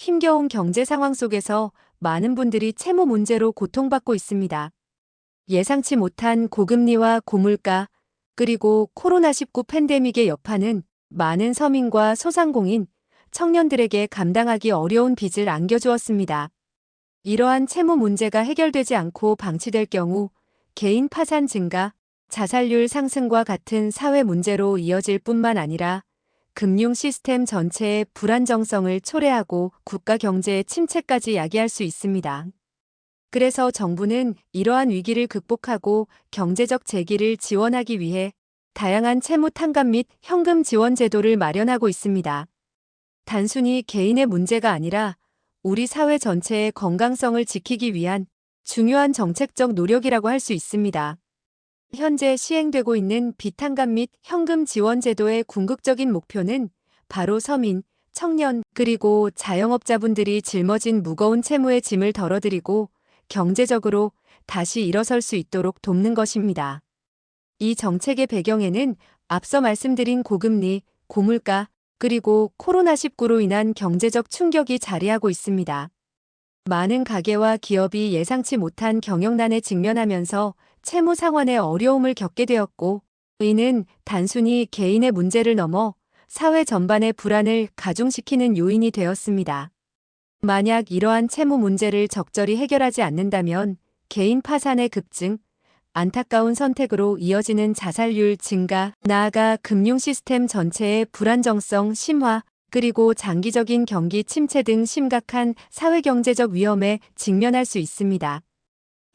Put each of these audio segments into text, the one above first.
힘겨운 경제 상황 속에서 많은 분들이 채무 문제로 고통받고 있습니다. 예상치 못한 고금리와 고물가, 그리고 코로나19 팬데믹의 여파는 많은 서민과 소상공인, 청년들에게 감당하기 어려운 빚을 안겨주었습니다. 이러한 채무 문제가 해결되지 않고 방치될 경우 개인 파산 증가, 자살률 상승과 같은 사회 문제로 이어질 뿐만 아니라 금융 시스템 전체의 불안정성을 초래하고 국가 경제의 침체까지 야기할 수 있습니다. 그래서 정부는 이러한 위기를 극복하고 경제적 재기를 지원하기 위해 다양한 채무 탕감 및 현금 지원 제도를 마련하고 있습니다. 단순히 개인의 문제가 아니라 우리 사회 전체의 건강성을 지키기 위한 중요한 정책적 노력이라고 할 수 있습니다. 현재 시행되고 있는 비탕감 및 현금 지원 제도의 궁극적인 목표는 바로 서민, 청년, 그리고 자영업자분들이 짊어진 무거운 채무의 짐을 덜어드리고 경제적으로 다시 일어설 수 있도록 돕는 것입니다. 이 정책의 배경에는 앞서 말씀드린 고금리, 고물가, 그리고 코로나19로 인한 경제적 충격이 자리하고 있습니다. 많은 가게와 기업이 예상치 못한 경영난에 직면하면서 채무 상환에 어려움을 겪게 되었고, 이는 단순히 개인의 문제를 넘어 사회 전반의 불안을 가중시키는 요인이 되었습니다. 만약 이러한 채무 문제를 적절히 해결하지 않는다면 개인 파산의 급증, 안타까운 선택으로 이어지는 자살률 증가, 나아가 금융 시스템 전체의 불안정성 심화, 그리고 장기적인 경기 침체 등 심각한 사회경제적 위험에 직면할 수 있습니다.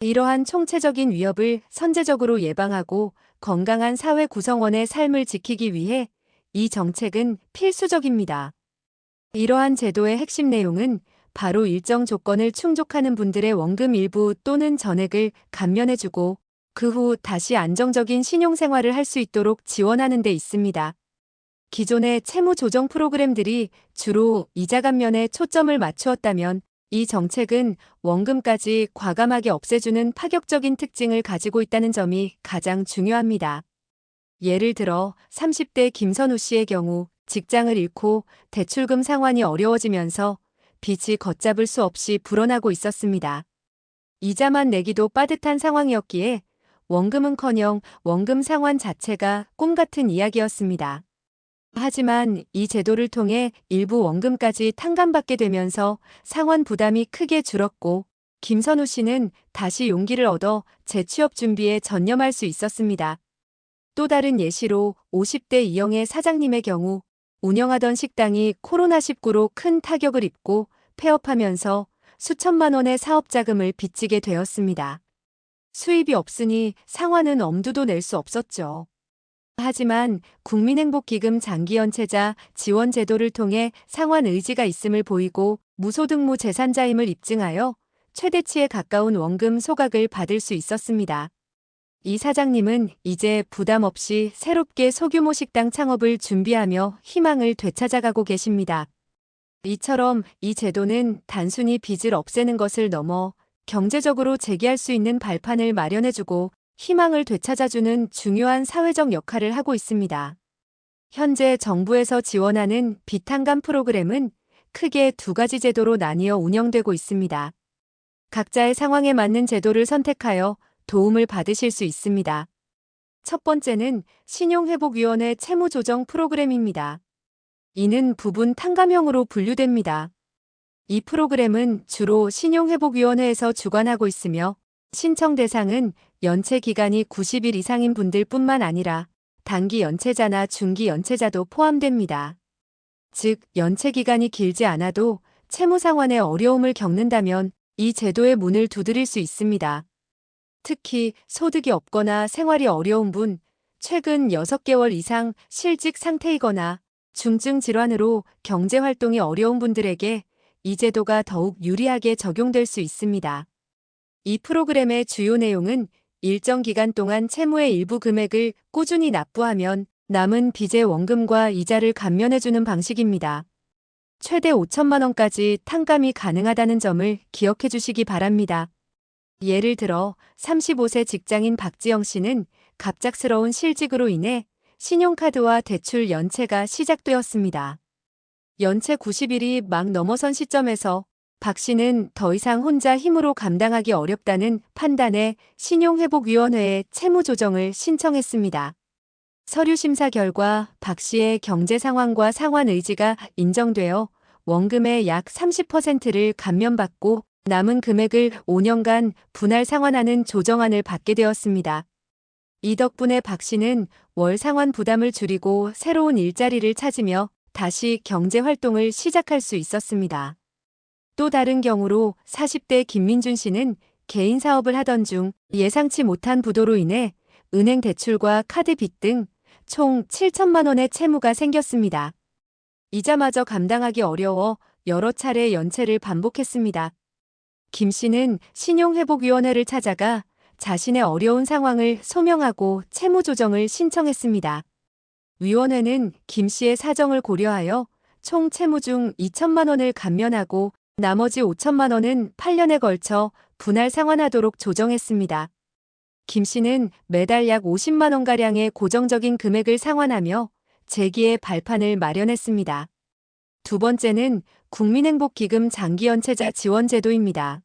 이러한 총체적인 위협을 선제적으로 예방하고 건강한 사회 구성원의 삶을 지키기 위해 이 정책은 필수적입니다. 이러한 제도의 핵심 내용은 바로 일정 조건을 충족하는 분들의 원금 일부 또는 전액을 감면해주고 그 후 다시 안정적인 신용생활을 할 수 있도록 지원하는 데 있습니다. 기존의 채무 조정 프로그램들이 주로 이자 감면에 초점을 맞추었다면 이 정책은 원금까지 과감하게 없애주는 파격적인 특징을 가지고 있다는 점이 가장 중요합니다. 예를 들어 30대 김선우 씨의 경우 직장을 잃고 대출금 상환이 어려워지면서 빚이 걷잡을 수 없이 불어나고 있었습니다. 이자만 내기도 빠듯한 상황이었기에 원금은커녕 원금 상환 자체가 꿈 같은 이야기였습니다. 하지만 이 제도를 통해 일부 원금까지 탕감받게 되면서 상환 부담이 크게 줄었고 김선우 씨는 다시 용기를 얻어 재취업 준비에 전념할 수 있었습니다. 또 다른 예시로 50대 이영애 사장님의 경우 운영하던 식당이 코로나19로 큰 타격을 입고 폐업하면서 수천만 원의 사업 자금을 빚지게 되었습니다. 수입이 없으니 상환은 엄두도 낼 수 없었죠. 하지만 국민행복기금 장기연체자 지원 제도를 통해 상환 의지가 있음을 보이고 무소득무 재산자임을 입증하여 최대치에 가까운 원금 소각을 받을 수 있었습니다. 이 사장님은 이제 부담 없이 새롭게 소규모 식당 창업을 준비하며 희망을 되찾아가고 계십니다. 이처럼 이 제도는 단순히 빚을 없애는 것을 넘어 경제적으로 재기할 수 있는 발판을 마련해주고 희망을 되찾아주는 중요한 사회적 역할을 하고 있습니다. 현재 정부에서 지원하는 비탄감 프로그램은 크게 두 가지 제도로 나뉘어 운영되고 있습니다. 각자의 상황에 맞는 제도를 선택하여 도움을 받으실 수 있습니다. 첫 번째는 신용회복위원회 채무조정 프로그램입니다. 이는 부분 탕감형으로 분류됩니다. 이 프로그램은 주로 신용회복위원회에서 주관하고 있으며 신청 대상은 연체 기간이 90일 이상인 분들 뿐만 아니라 단기 연체자나 중기 연체자도 포함됩니다. 즉, 연체 기간이 길지 않아도 채무 상환에 어려움을 겪는다면 이 제도의 문을 두드릴 수 있습니다. 특히 소득이 없거나 생활이 어려운 분, 최근 6개월 이상 실직 상태이거나 중증 질환으로 경제 활동이 어려운 분들에게 이 제도가 더욱 유리하게 적용될 수 있습니다. 이 프로그램의 주요 내용은 일정 기간 동안 채무의 일부 금액을 꾸준히 납부하면 남은 빚의 원금과 이자를 감면해주는 방식입니다. 최대 5천만 원까지 탕감이 가능하다는 점을 기억해 주시기 바랍니다. 예를 들어 35세 직장인 박지영 씨는 갑작스러운 실직으로 인해 신용카드와 대출 연체가 시작되었습니다. 연체 90일이 막 넘어선 시점에서 박 씨는 더 이상 혼자 힘으로 감당하기 어렵다는 판단에 신용회복위원회에 채무 조정을 신청했습니다. 서류 심사 결과 박 씨의 경제 상황과 상환 의지가 인정되어 원금의 약 30%를 감면받고 남은 금액을 5년간 분할 상환하는 조정안을 받게 되었습니다. 이 덕분에 박 씨는 월 상환 부담을 줄이고 새로운 일자리를 찾으며 다시 경제 활동을 시작할 수 있었습니다. 또 다른 경우로 40대 김민준 씨는 개인 사업을 하던 중 예상치 못한 부도로 인해 은행 대출과 카드 빚 등 총 7천만 원의 채무가 생겼습니다. 이자마저 감당하기 어려워 여러 차례 연체를 반복했습니다. 김 씨는 신용회복위원회를 찾아가 자신의 어려운 상황을 소명하고 채무 조정을 신청했습니다. 위원회는 김 씨의 사정을 고려하여 총 채무 중 2천만 원을 감면하고 나머지 5천만 원은 8년에 걸쳐 분할 상환하도록 조정했습니다. 김 씨는 매달 약 50만 원가량의 고정적인 금액을 상환하며 재기의 발판을 마련했습니다. 두 번째는 국민행복기금 장기연체자 지원제도입니다.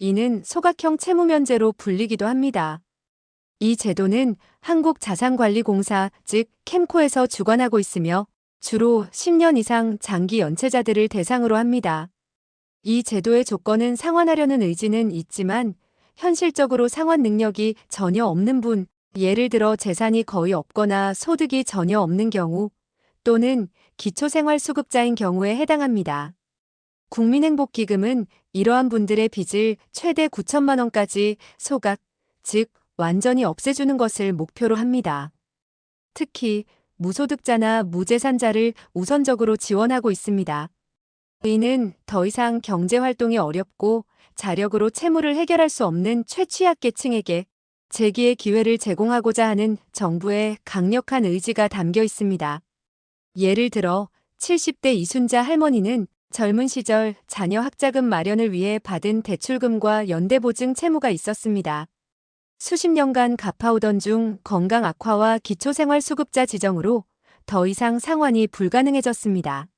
이는 소각형 채무면제로 불리기도 합니다. 이 제도는 한국자산관리공사 즉 캠코에서 주관하고 있으며 주로 10년 이상 장기 연체자들을 대상으로 합니다. 이 제도의 조건은 상환하려는 의지는 있지만 현실적으로 상환 능력이 전혀 없는 분, 예를 들어 재산이 거의 없거나 소득이 전혀 없는 경우 또는 기초생활수급자인 경우에 해당합니다. 국민행복기금은 이러한 분들의 빚을 최대 9천만 원까지 소각, 즉 완전히 없애주는 것을 목표로 합니다. 특히 무소득자나 무재산자를 우선적으로 지원하고 있습니다. 이는 더 이상 경제활동이 어렵고 자력으로 채무를 해결할 수 없는 최취약계층에게 재기의 기회를 제공하고자 하는 정부의 강력한 의지가 담겨 있습니다. 예를 들어 70대 이순자 할머니는 젊은 시절 자녀 학자금 마련을 위해 받은 대출금과 연대보증 채무가 있었습니다. 수십 년간 갚아오던 중 건강 악화와 기초생활수급자 지정으로 더 이상 상환이 불가능해졌습니다.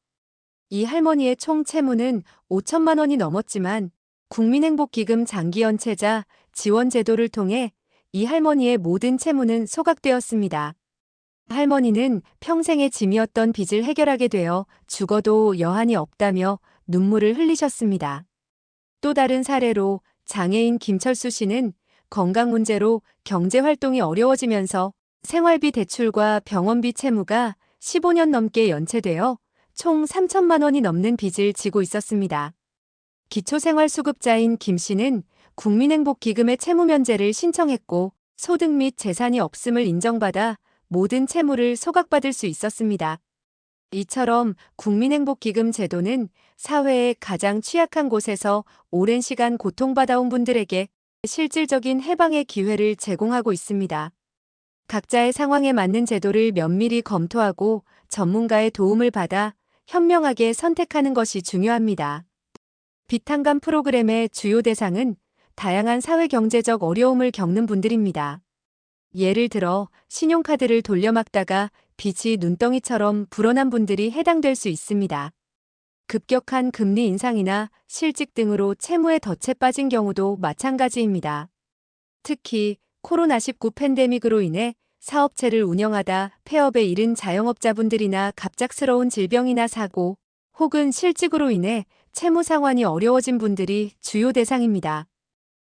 이 할머니의 총 채무는 5천만 원이 넘었지만 국민행복기금 장기연체자 지원제도를 통해 이 할머니의 모든 채무는 소각되었습니다. 할머니는 평생의 짐이었던 빚을 해결하게 되어 죽어도 여한이 없다며 눈물을 흘리셨습니다. 또 다른 사례로 장애인 김철수 씨는 건강 문제로 경제 활동이 어려워지면서 생활비 대출과 병원비 채무가 15년 넘게 연체되어 총 3천만 원이 넘는 빚을 지고 있었습니다. 기초생활수급자인 김 씨는 국민행복기금의 채무 면제를 신청했고 소득 및 재산이 없음을 인정받아 모든 채무를 소각받을 수 있었습니다. 이처럼 국민행복기금 제도는 사회의 가장 취약한 곳에서 오랜 시간 고통받아온 분들에게 실질적인 해방의 기회를 제공하고 있습니다. 각자의 상황에 맞는 제도를 면밀히 검토하고 전문가의 도움을 받아 현명하게 선택하는 것이 중요합니다. 비탄감 프로그램의 주요 대상은 다양한 사회경제적 어려움을 겪는 분들입니다. 예를 들어 신용카드를 돌려막다가 빚이 눈덩이처럼 불어난 분들이 해당될 수 있습니다. 급격한 금리 인상이나 실직 등으로 채무에 덫에 빠진 경우도 마찬가지입니다. 특히 코로나19 팬데믹으로 인해 사업체를 운영하다 폐업에 이른 자영업자분들이나 갑작스러운 질병이나 사고 혹은 실직으로 인해 채무 상환이 어려워진 분들이 주요 대상입니다.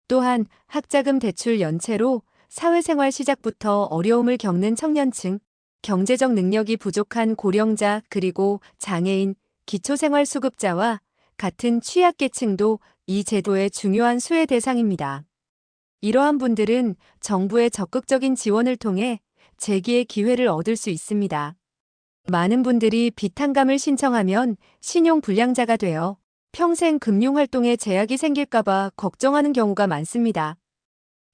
또한 학자금 대출 연체로 사회생활 시작부터 어려움을 겪는 청년층, 경제적 능력이 부족한 고령자 그리고 장애인, 기초생활수급자와 같은 취약계층도 이 제도의 중요한 수혜 대상입니다. 이러한 분들은 정부의 적극적인 지원을 통해 재기의 기회를 얻을 수 있습니다. 많은 분들이 비탄감을 신청하면 신용 불량자가 되어 평생 금융활동에 제약이 생길까봐 걱정하는 경우가 많습니다.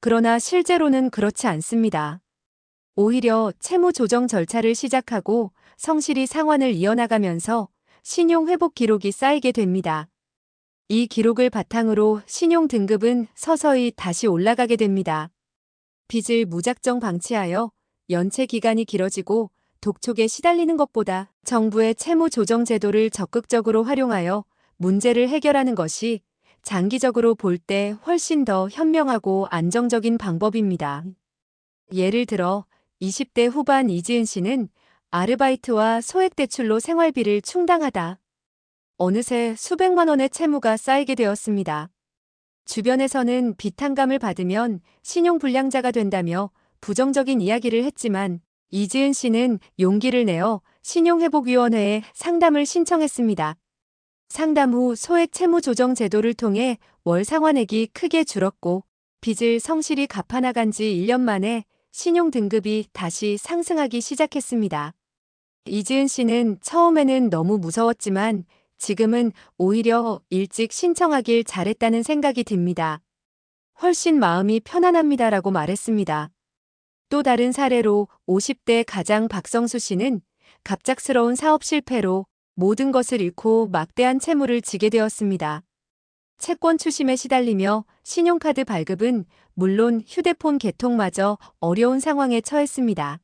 그러나 실제로는 그렇지 않습니다. 오히려 채무 조정 절차를 시작하고 성실히 상환을 이어나가면서 신용 회복 기록이 쌓이게 됩니다. 이 기록을 바탕으로 신용 등급은 서서히 다시 올라가게 됩니다. 빚을 무작정 방치하여 연체 기간이 길어지고 독촉에 시달리는 것보다 정부의 채무 조정 제도를 적극적으로 활용하여 문제를 해결하는 것이 장기적으로 볼 때 훨씬 더 현명하고 안정적인 방법입니다. 예를 들어 20대 후반 이지은 씨는 아르바이트와 소액 대출로 생활비를 충당하다. 어느새 수백만 원의 채무가 쌓이게 되었습니다. 주변에서는 비탄감을 받으면 신용불량자가 된다며 부정적인 이야기를 했지만 이지은 씨는 용기를 내어 신용회복위원회에 상담을 신청했습니다. 상담 후 소액 채무 조정 제도를 통해 월 상환액이 크게 줄었고 빚을 성실히 갚아나간 지 1년 만에 신용 등급이 다시 상승하기 시작했습니다. 이지은 씨는 처음에는 너무 무서웠지만 지금은 오히려 일찍 신청하길 잘했다는 생각이 듭니다. 훨씬 마음이 편안합니다라고 말했습니다. 또 다른 사례로 50대 가장 박성수 씨는 갑작스러운 사업 실패로 모든 것을 잃고 막대한 채무를 지게 되었습니다. 채권 추심에 시달리며 신용카드 발급은 물론 휴대폰 개통마저 어려운 상황에 처했습니다.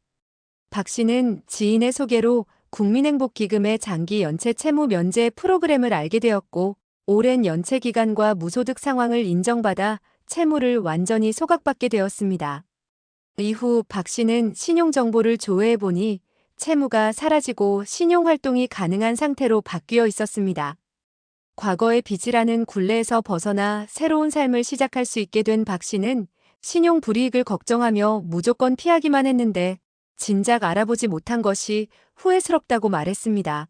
박 씨는 지인의 소개로 국민행복기금의 장기 연체 채무 면제 프로그램을 알게 되었고 오랜 연체 기간과 무소득 상황을 인정받아 채무를 완전히 소각받게 되었습니다. 이후 박 씨는 신용정보를 조회해 보니 채무가 사라지고 신용활동이 가능한 상태로 바뀌어 있었습니다. 과거의 빚이라는 굴레에서 벗어나 새로운 삶을 시작할 수 있게 된 박 씨는 신용 불이익을 걱정하며 무조건 피하기만 했는데 진작 알아보지 못한 것이 후회스럽다고 말했습니다.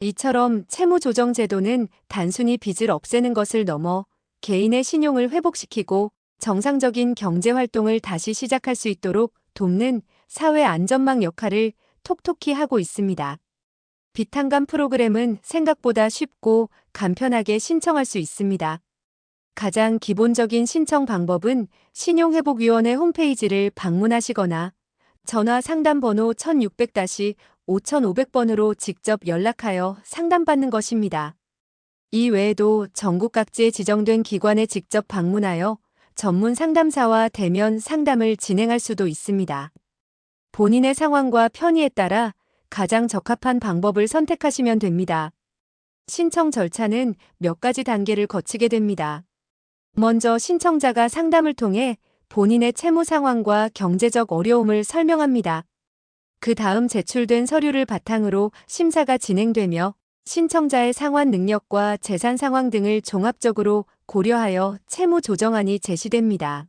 이처럼 채무 조정 제도는 단순히 빚을 없애는 것을 넘어 개인의 신용을 회복시키고 정상적인 경제 활동을 다시 시작할 수 있도록 돕는 사회 안전망 역할을 톡톡히 하고 있습니다. 비탄감 프로그램은 생각보다 쉽고 간편하게 신청할 수 있습니다. 가장 기본적인 신청 방법은 신용회복위원회 홈페이지를 방문하시거나 전화 상담번호 1600-5500번으로 직접 연락하여 상담받는 것입니다. 이 외에도 전국 각지에 지정된 기관에 직접 방문하여 전문 상담사와 대면 상담을 진행할 수도 있습니다. 본인의 상황과 편의에 따라 가장 적합한 방법을 선택하시면 됩니다. 신청 절차는 몇 가지 단계를 거치게 됩니다. 먼저 신청자가 상담을 통해 본인의 채무 상황과 경제적 어려움을 설명합니다. 그 다음 제출된 서류를 바탕으로 심사가 진행되며 신청자의 상환 능력과 재산 상황 등을 종합적으로 고려하여 채무 조정안이 제시됩니다.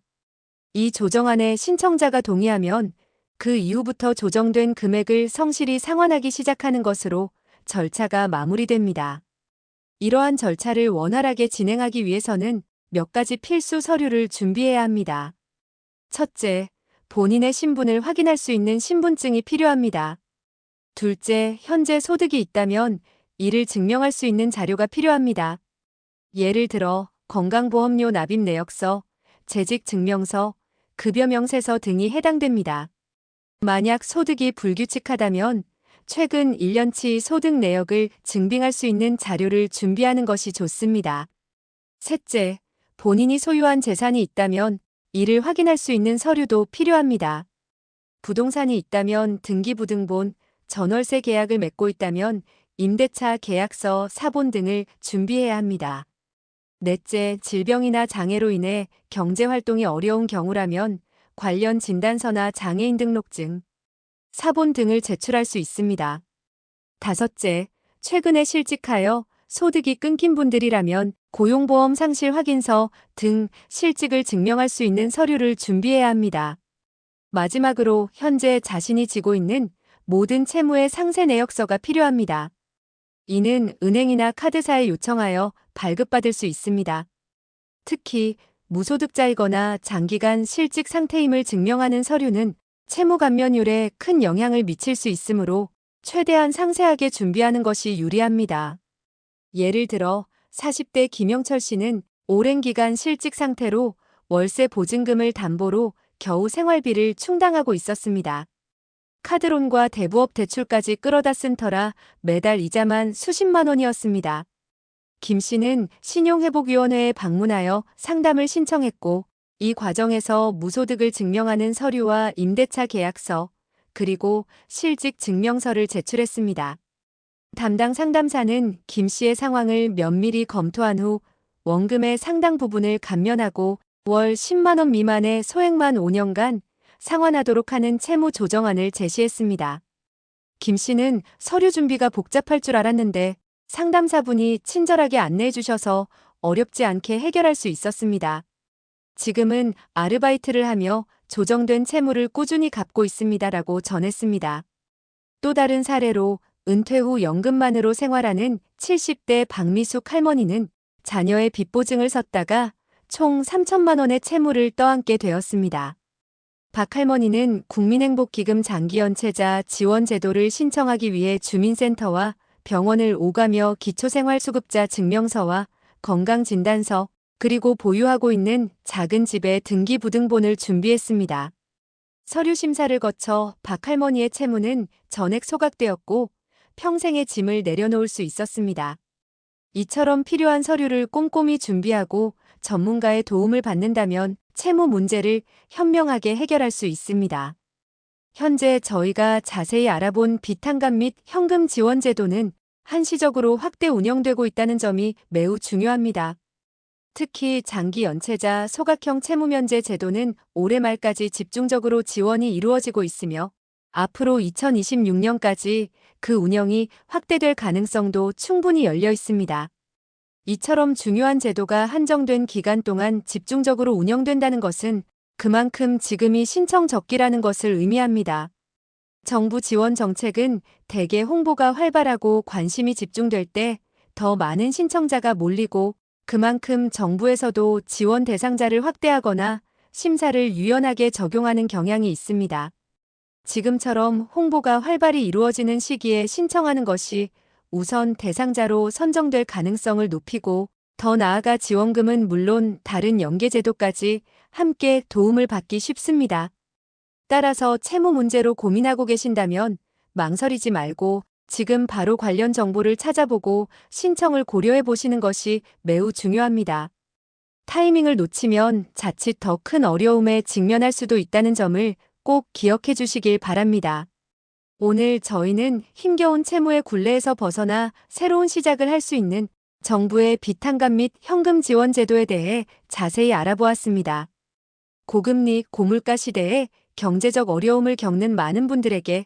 이 조정안에 신청자가 동의하면 그 이후부터 조정된 금액을 성실히 상환하기 시작하는 것으로 절차가 마무리됩니다. 이러한 절차를 원활하게 진행하기 위해서는 몇 가지 필수 서류를 준비해야 합니다. 첫째, 본인의 신분을 확인할 수 있는 신분증이 필요합니다. 둘째, 현재 소득이 있다면 이를 증명할 수 있는 자료가 필요합니다. 예를 들어 건강보험료 납입 내역서, 재직 증명서, 급여 명세서 등이 해당됩니다. 만약 소득이 불규칙하다면 최근 1년치 소득 내역을 증빙할 수 있는 자료를 준비하는 것이 좋습니다. 셋째, 본인이 소유한 재산이 있다면 이를 확인할 수 있는 서류도 필요합니다. 부동산이 있다면 등기부등본, 전월세 계약을 맺고 있다면 임대차 계약서, 사본 등을 준비해야 합니다. 넷째, 질병이나 장애로 인해 경제활동이 어려운 경우라면 관련 진단서나 장애인 등록증, 사본 등을 제출할 수 있습니다. 다섯째, 최근에 실직하여 소득이 끊긴 분들이라면 고용보험 상실 확인서 등 실직을 증명할 수 있는 서류를 준비해야 합니다. 마지막으로 현재 자신이 지고 있는 모든 채무의 상세 내역서가 필요합니다. 이는 은행이나 카드사에 요청하여 발급받을 수 있습니다. 특히 무소득자이거나 장기간 실직 상태임을 증명하는 서류는 채무 감면율에 큰 영향을 미칠 수 있으므로 최대한 상세하게 준비하는 것이 유리합니다. 예를 들어 40대 김영철 씨는 오랜 기간 실직 상태로 월세 보증금을 담보로 겨우 생활비를 충당하고 있었습니다. 카드론과 대부업 대출까지 끌어다 쓴 터라 매달 이자만 수십만 원이었습니다. 김 씨는 신용회복위원회에 방문하여 상담을 신청했고 이 과정에서 무소득을 증명하는 서류와 임대차 계약서, 그리고 실직 증명서를 제출했습니다. 담당 상담사는 김 씨의 상황을 면밀히 검토한 후 원금의 상당 부분을 감면하고 월 10만 원 미만의 소액만 5년간 상환하도록 하는 채무 조정안을 제시했습니다. 김 씨는 서류 준비가 복잡할 줄 알았는데 상담사분이 친절하게 안내해 주셔서 어렵지 않게 해결할 수 있었습니다. 지금은 아르바이트를 하며 조정된 채무를 꾸준히 갚고 있습니다라고 전했습니다. 또 다른 사례로 은퇴 후 연금만으로 생활하는 70대 박미숙 할머니는 자녀의 빚보증을 섰다가 총 3천만 원의 채무를 떠안게 되었습니다. 박 할머니는 국민행복기금 장기연체자 지원제도를 신청하기 위해 주민센터와 병원을 오가며 기초생활수급자 증명서와 건강진단서, 그리고 보유하고 있는 작은 집의 등기부등본을 준비했습니다. 서류 심사를 거쳐 박 할머니의 채무는 전액 소각되었고 평생의 짐을 내려놓을 수 있었습니다. 이처럼 필요한 서류를 꼼꼼히 준비하고 전문가의 도움을 받는다면 채무 문제를 현명하게 해결할 수 있습니다. 현재 저희가 자세히 알아본 비탄감 및 현금 지원 제도는 한시적으로 확대 운영되고 있다는 점이 매우 중요합니다. 특히 장기 연체자 소각형 채무 면제 제도는 올해 말까지 집중적으로 지원이 이루어지고 있으며 앞으로 2026년까지 그 운영이 확대될 가능성도 충분히 열려 있습니다. 이처럼 중요한 제도가 한정된 기간 동안 집중적으로 운영된다는 것은 그만큼 지금이 신청 적기라는 것을 의미합니다. 정부 지원 정책은 대개 홍보가 활발하고 관심이 집중될 때 더 많은 신청자가 몰리고 그만큼 정부에서도 지원 대상자를 확대하거나 심사를 유연하게 적용하는 경향이 있습니다. 지금처럼 홍보가 활발히 이루어지는 시기에 신청하는 것이 우선 대상자로 선정될 가능성을 높이고 더 나아가 지원금은 물론 다른 연계제도까지 함께 도움을 받기 쉽습니다. 따라서 채무 문제로 고민하고 계신다면 망설이지 말고 지금 바로 관련 정보를 찾아보고 신청을 고려해 보시는 것이 매우 중요합니다. 타이밍을 놓치면 자칫 더 큰 어려움에 직면할 수도 있다는 점을 꼭 기억해 주시길 바랍니다. 오늘 저희는 힘겨운 채무의 굴레에서 벗어나 새로운 시작을 할 수 있는 정부의 비탄감 및 현금 지원 제도에 대해 자세히 알아보았습니다. 고금리, 고물가 시대에 경제적 어려움을 겪는 많은 분들에게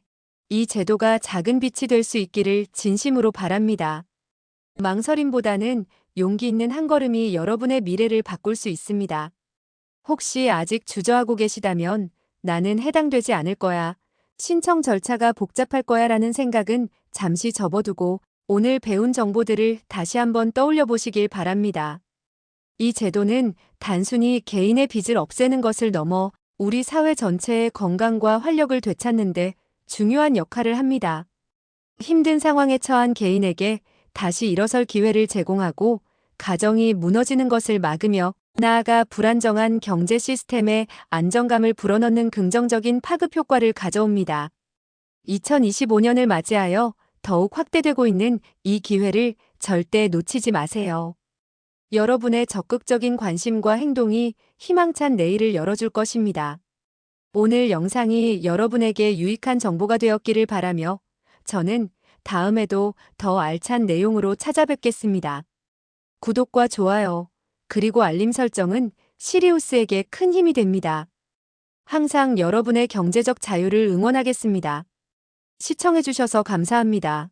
이 제도가 작은 빛이 될 수 있기를 진심으로 바랍니다. 망설임보다는 용기 있는 한 걸음이 여러분의 미래를 바꿀 수 있습니다. 혹시 아직 주저하고 계시다면 나는 해당되지 않을 거야. 신청 절차가 복잡할 거야 라는 생각은 잠시 접어두고 오늘 배운 정보들을 다시 한번 떠올려 보시길 바랍니다. 이 제도는 단순히 개인의 빚을 없애는 것을 넘어 우리 사회 전체의 건강과 활력을 되찾는데 중요한 역할을 합니다. 힘든 상황에 처한 개인에게 다시 일어설 기회를 제공하고 가정이 무너지는 것을 막으며 나아가 불안정한 경제 시스템에 안정감을 불어넣는 긍정적인 파급 효과를 가져옵니다. 2025년을 맞이하여 더욱 확대되고 있는 이 기회를 절대 놓치지 마세요. 여러분의 적극적인 관심과 행동이 희망찬 내일을 열어줄 것입니다. 오늘 영상이 여러분에게 유익한 정보가 되었기를 바라며 저는 다음에도 더 알찬 내용으로 찾아뵙겠습니다. 구독과 좋아요, 그리고 알림 설정은 시리우스에게 큰 힘이 됩니다. 항상 여러분의 경제적 자유를 응원하겠습니다. 시청해주셔서 감사합니다.